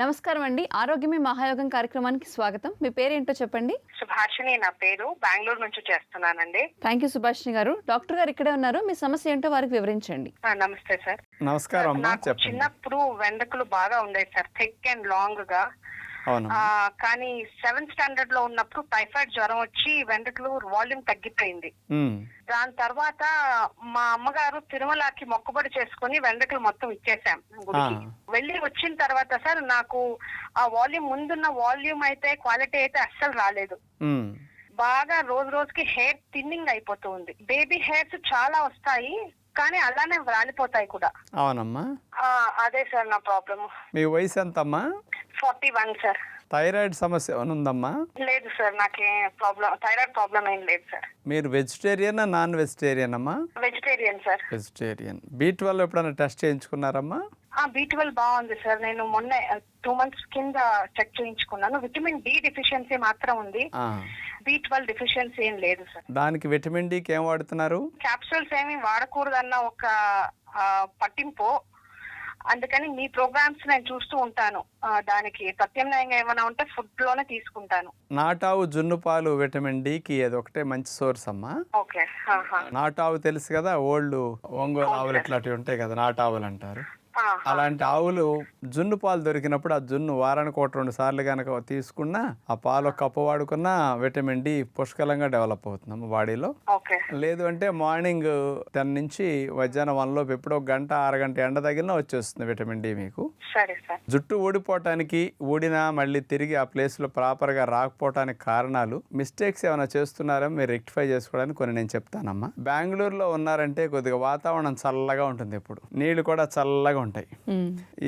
నమస్కారం అండి. ఆరోగ్యమే మహాయోగం కార్యక్రమానికి స్వాగతం. మీ పేరేంటో చెప్పండి. సుభాషిణి నా పేరు. బెంగళూరు నుంచి చేస్తున్నానండి. థ్యాంక్ యూ సుభాషిణి గారు. డాక్టర్ గారు ఇక్కడే ఉన్నారు. మీ సమస్య ఏంటో వారికి వివరించండి. నమస్తే సార్. నమస్కారం చిన్నప్పుడు వెంట్రుకలు బాగా ఉండేవి సార్. Thick and లాంగ్గా. కానీ సెవెంత్ స్టాండర్డ్లో ఉన్నప్పుడు టైఫాయిడ్ జ్వరం వచ్చి వెంట్రుకలు వాల్యూమ్ తగ్గిపోయింది. దాని తర్వాత మా అమ్మగారు తిరుమలకి మొక్కుబడి చేసుకుని వెంట్రుకలు మొత్తం ఇచ్చేసాం గుడికి. వెళ్ళి వచ్చిన తర్వాత సార్ నాకు ఆ వాల్యూమ్ ముందున్న వాల్యూమ్ అయితే క్వాలిటీ అయితే అస్సలు రాలేదు. బాగా రోజు రోజుకి హెయిర్ థిన్నింగ్ అయిపోతూ ఉంది బేబీ హెయిర్స్ చాలా వస్తాయి కానీ అలానే రాలిపోతాయి కూడా. అవునమ్మా. అదే సార్ నా ప్రాబ్లమ్. మీ వయసు ఎంతమ్మా? Forty one sir. థైరాయిడ్ సమస్య ఏమైనా ఉందమ్మా? లేదు సార్. నాకేం ప్రాబ్లం థైరాయిడ్ ప్రాబ్లం ఏం లేదు సార్. మీరు వెజిటేరియన్ నాన్ వెజిటేరియన్ అమ్మా vegetarian sir. Vegetarian. B twelve ఎప్పుడైనా టెస్ట్ చేయించుకున్నారమ్మా? ఆ బీ ట్వెల్వ్ బాగుంది సార్. నేను మొన్న టూ మంత్స్ కింద చెక్ చేయించుకున్నాను. విటమిన్ డి డిఫిషియన్సీ మాత్రం ఉంది. ఆ, బీ ట్వెల్వ్ డిఫిషియన్సీ ఏం లేదు సార్. దానికి విటమిన్ డికి ఏం వాడుతున్నారు? క్యాప్సూల్స్ ఏమి వాడకూడదన్న ఒక పట్టింపు అందుకని మీ ప్రోగ్రామ్స్ నేను చూస్తూ ఉంటాను దానికి ప్రత్యామ్నాయంగా ఏమైనా ఉంటే ఫుడ్లోనే తీసుకుంటాను నాటావు జున్ను పాలు విటమిన్ డికి అది ఒకటే మంచి సోర్స్ అమ్మా ఓకే. నాటావు తెలుసు కదా ఓల్డ్ ఒంగోలు ఆవులు ఇట్లాంటివి ఉంటాయి కదా నాటావులు అంటారు. అలాంటి ఆవులు జున్ను పాలు దొరికినప్పుడు ఆ జున్ను వారానికి ఒకటి రెండు సార్లు కనుక తీసుకున్నా ఆ పాలు కప్పు వాడుకున్నా విటమిన్ డి పుష్కలంగా డెవలప్ అవుతుంది బాడీలో. లేదు అంటే మార్నింగ్ టెన్ నుంచి మధ్యాహ్నం వన్ లోపు ఎప్పుడో ఒక గంట అరగంట ఎండ తగిలినా వచ్చేస్తుంది విటమిన్ డి మీకు. జుట్టు ఊడిపోవటానికి ఊడినా మళ్ళీ తిరిగి ఆ ప్లేస్లో ప్రాపర్గా రాకపోవటానికి కారణాలు మిస్టేక్స్ ఏమైనా చేస్తున్నారో మీరు రెక్టిఫై చేసుకోవడానికి కొన్ని నేను చెప్తానమ్మా. బెంగళూరులో ఉన్నారంటే కొద్దిగా వాతావరణం చల్లగా ఉంటుంది ఎప్పుడు. నీళ్ళు కూడా చల్లగా ఉంటాయి.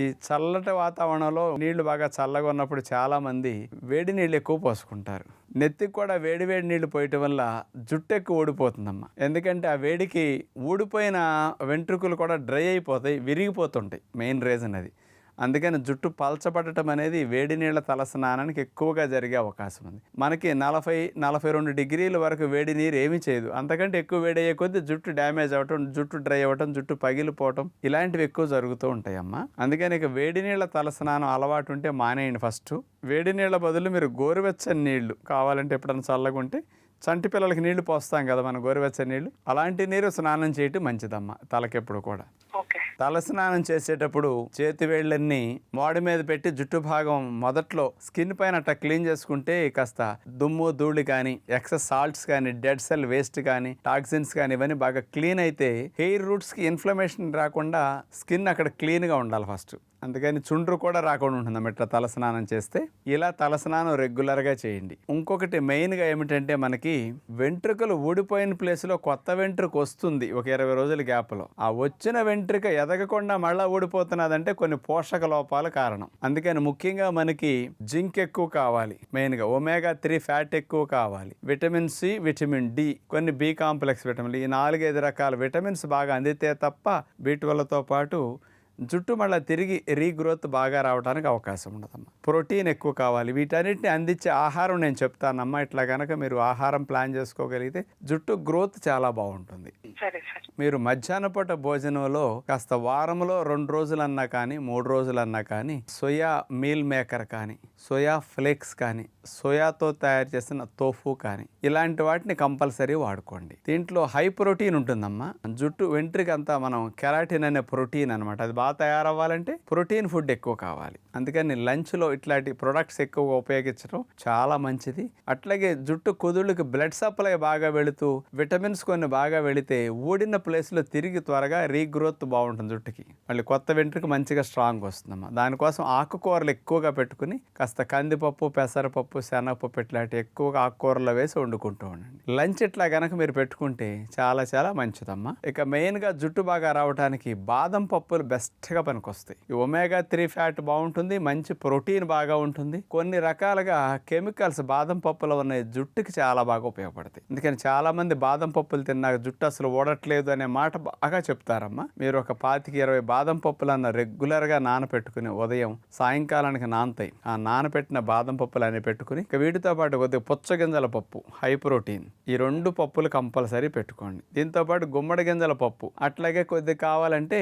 ఈ చల్లటి వాతావరణంలో నీళ్ళు బాగా చల్లగా ఉన్నప్పుడు చాలా మంది వేడి నీళ్ళు ఎక్కువ పోసుకుంటారు. నెత్తికి కూడా వేడి వేడి నీళ్ళు పోయటం వల్ల జుట్టు ఎక్కువ ఊడిపోతుందమ్మా. ఎందుకంటే ఆ వేడికి ఊడిపోయిన వెంట్రుకలు కూడా డ్రై అయిపోతాయి విరిగిపోతుంటాయి మెయిన్ రీజన్ అది. అందుకని జుట్టు పల్చబడటం అనేది వేడి నీళ్ళ తల స్నానానికి ఎక్కువగా జరిగే అవకాశం ఉంది. మనకి నలభై నలభై రెండు డిగ్రీల వరకు వేడి నీరు ఏమీ చేయదు. అంతకంటే ఎక్కువ వేడి అయ్యే కొద్దీ జుట్టు డ్యామేజ్ అవ్వటం జుట్టు డ్రై అవ్వటం జుట్టు పగిలిపోవటం ఇలాంటివి ఎక్కువ జరుగుతూ ఉంటాయమ్మా. అందుకని ఇక వేడి నీళ్ళ తల స్నానం అలవాటు ఉంటే మానేయండి ఫస్ట్. వేడి నీళ్ళ బదులు మీరు గోరువెచ్చని నీళ్ళు కావాలంటే ఎప్పుడైనా చల్లగుంటే చంటి పిల్లలకి నీళ్ళు పోస్తాం కదా మన గోరువెచ్చని నీళ్ళు అలాంటి నీరు స్నానం చేయటం మంచిదమ్మా తలకెప్పుడు కూడా. ఓకే. తలస్నానం చేసేటప్పుడు చేతి వేళ్ళన్నీ మోడి మీద పెట్టి జుట్టు భాగం మొదట్లో స్కిన్ పైన అట్లా క్లీన్ చేసుకుంటే కాస్త దుమ్ము ధూళి కానీ ఎక్సెస్ సాల్ట్స్ కానీ డెడ్ సెల్ వేస్ట్ కానీ టాక్సిన్స్ కానీ ఇవన్నీ బాగా క్లీన్ అయితే హెయిర్ రూట్స్కి ఇన్ఫ్లమేషన్ రాకుండా స్కిన్ అక్కడ క్లీన్గా ఉండాలి ఫస్ట్. అందుకని చుండ్రు కూడా రాకుండా ఉంటుంది ఇట్లా తలస్నానం చేస్తే. ఇలా తలస్నానం రెగ్యులర్గా చేయండి. ఇంకొకటి మెయిన్గా ఏమిటంటే మనకి వెంట్రుకలు ఊడిపోయిన ప్లేస్లో కొత్త వెంట్రుక వస్తుంది ఒక ఇరవై రోజుల గ్యాప్లో. ఆ వచ్చిన వెంట్రుక ఎదగకుండా మళ్ళీ ఊడిపోతున్నదంటే కొన్ని పోషక లోపాల కారణం. అందుకని ముఖ్యంగా మనకి జింక్ ఎక్కువ కావాలి. మెయిన్గా ఒమేగా త్రీ ఫ్యాట్ ఎక్కువ కావాలి. విటమిన్ సి విటమిన్ డి కొన్ని బి కాంప్లెక్స్ విటమిన్లు ఈ నాలుగైదు రకాల విటమిన్స్ బాగా అందితే తప్ప వీటి పాటు జుట్టు మళ్ళీ తిరిగి రీగ్రోత్ బాగా రావడానికి అవకాశం ఉండదమ్మా. ప్రోటీన్ ఎక్కువ కావాలి. వీటన్నిటిని అందించే ఆహారం నేను చెప్తానమ్మా. ఇట్లా కనుక మీరు ఆహారం ప్లాన్ చేసుకోగలిగితే జుట్టు గ్రోత్ చాలా బాగుంటుంది. సరే సార్. మీరు మధ్యాహ్న పూట భోజనంలో కాస్త వారంలో రెండు రోజులన్నా కానీ మూడు రోజులన్నా కానీ సోయా మీల్ మేకర్ కానీ సోయా ఫ్లేక్స్ కానీ సోయాతో తయారు చేసిన తోఫు కానీ ఇలాంటి వాటిని కంపల్సరీ వాడుకోండి. దీంట్లో హై ప్రోటీన్ ఉంటుందమ్మా. జుట్టు వెంట్రిక అంతా మనం కెరాటిన్ అనే ప్రోటీన్ అనమాట అది బాగా తయారవ్వాలంటే ప్రోటీన్ ఫుడ్ ఎక్కువ కావాలి. అందుకని లంచ్లో ఇట్లాంటి ప్రొడక్ట్స్ ఎక్కువగా ఉపయోగించడం చాలా మంచిది. అట్లాగే జుట్టు కుదుళ్ళకి బ్లడ్ సప్లై బాగా వెళుతూ విటమిన్స్ కొన్ని బాగా వెళితే ఊడిన ప్లేస్లో తిరిగి త్వరగా రీగ్రోత్ బాగుంటుంది జుట్టుకి. మళ్ళీ కొత్త వెంట్రుకి మంచిగా స్ట్రాంగ్ వస్తుందమ్మా. దానికోసం ఆకుకూరలు ఎక్కువగా పెట్టుకుని కాస్త కందిపప్పు పెసరపప్పు శనగపప్పు ఇట్లాంటి ఎక్కువగా ఆకుకూరలు వేసి వండుకుంటూ ఉండండి. లంచ్ ఇట్లా కనుక మీరు పెట్టుకుంటే చాలా చాలా మంచిదమ్మా. ఇక మెయిన్గా జుట్టు బాగా రావడానికి బాదం పప్పులు బెస్ట్గా పనికొస్తాయి. ఈ ఒమేగా త్రీ ఫ్యాట్ బాగుంటుంది మంచి ప్రోటీన్ బాగా ఉంటుంది. కొన్ని రకాలుగా కెమికల్స్ బాదం పప్పులో ఉన్న జుట్టుకి చాలా బాగా ఉపయోగపడతాయి. అందుకని చాలా మంది బాదం పప్పులు తిన్నాక జుట్టు అసలు ఓడట్లేదు అనే మాట బాగా చెప్తారమ్మా. మీరు ఒక పాతికి ఇరవై బాదం పప్పులన్న రెగ్యులర్గా నానపెట్టుకుని ఉదయం సాయంకాలానికి నానతాయి ఆ నానపెట్టిన బాదం పప్పులు అని పెట్టుకుని ఇక వీటితో పాటు కొద్దిగా పుచ్చగింజల పప్పు హై ప్రోటీన్. ఈ రెండు పప్పులు కంపల్సరీ పెట్టుకోండి. దీంతో పాటు గుమ్మడి గింజల పప్పు. అట్లాగే కొద్దిగా కావాలంటే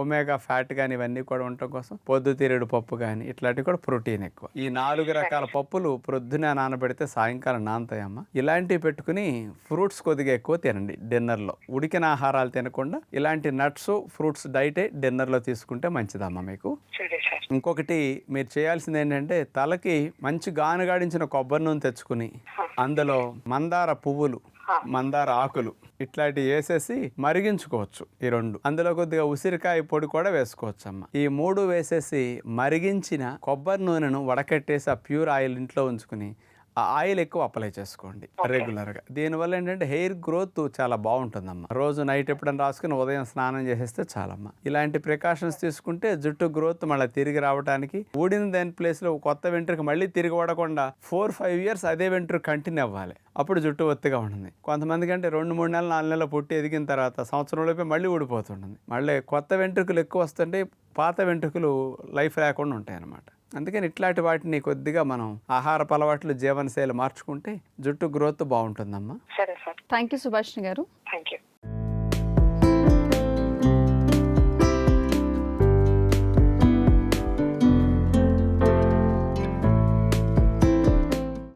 ఒమేగా ఫ్యాట్ కానీ ఇవన్నీ కూడా ఉండటం కోసం పొద్దుతిరుడు పప్పు కానీ ఇట్లాంటివి కూడా ప్రోటీన్ ఎక్కువ. ఈ నాలుగు రకాల పప్పులు ప్రొద్దున నానబెడితే సాయంకాలం నానతాయమ్మ ఇలాంటివి పెట్టుకుని ఫ్రూట్స్ కొద్దిగా ఎక్కువ తినండి. డిన్నర్లో ఉడికిన ఆహారాలు తినకుండా ఇలాంటి నట్స్ ఫ్రూట్స్ డైటే డిన్నర్లో తీసుకుంటే మంచిదమ్మా మీకు. ఇంకొకటి మీరు చేయాల్సింది ఏంటంటే తలకి మంచి గానుగాడించిన కొబ్బరి నూనె తెచ్చుకుని అందులో మందార పువ్వులు మందార ఆకులు ఇట్లాంటివి వేసేసి మరిగించుకోవచ్చు ఈ రెండు. అందులో కొద్దిగా ఉసిరికాయ పొడి కూడా వేసుకోవచ్చు అమ్మ ఈ మూడు వేసేసి మరిగించిన కొబ్బరి నూనెను వడకట్టేసి ఆ ప్యూర్ ఆయిల్ ఇంట్లో ఉంచుకుని ఆ ఆయిల్ ఎక్కువ అప్లై చేసుకోండి రెగ్యులర్గా. దీనివల్ల ఏంటంటే హెయిర్ గ్రోత్ చాలా బాగుంటుందమ్మా. రోజు నైట్ ఎప్పుడైనా రాసుకుని ఉదయం స్నానం చేసేస్తే చాలమ్మా. ఇలాంటి ప్రికాషన్స్ తీసుకుంటే జుట్టు గ్రోత్ మళ్ళీ తిరిగి రావడానికి ఊడిన దాని ప్లేస్లో కొత్త వెంట్రుక మళ్ళీ తిరిగి పడకుండా ఫోర్ ఫైవ్ ఇయర్స్ అదే వెంట్రుక కంటిన్యూ అవ్వాలి. అప్పుడు జుట్టు ఒత్తిగా ఉంటుంది. కొంతమంది కంటే రెండు మూడు నెలలు నాలుగు నెలలు పుట్టి ఎదిగిన తర్వాత సంవత్సరంలోపే మళ్ళీ ఊడిపోతుంటుంది. మళ్ళీ కొత్త వెంట్రుకలు ఎక్కువ వస్తుంటే పాత వెంట్రుకలు లైఫ్ లేకుండా ఉంటాయి అన్నమాట అందుకని ఇట్లాంటి వాటిని కొద్దిగా మనం ఆహారపు అలవాట్లు జీవనశైలి మార్చుకుంటే జుట్టు గ్రోత్ బాగుంటుందమ్మా. సరే సార్. థ్యాంక్ యూ సుభాష్ని గారు. Thank you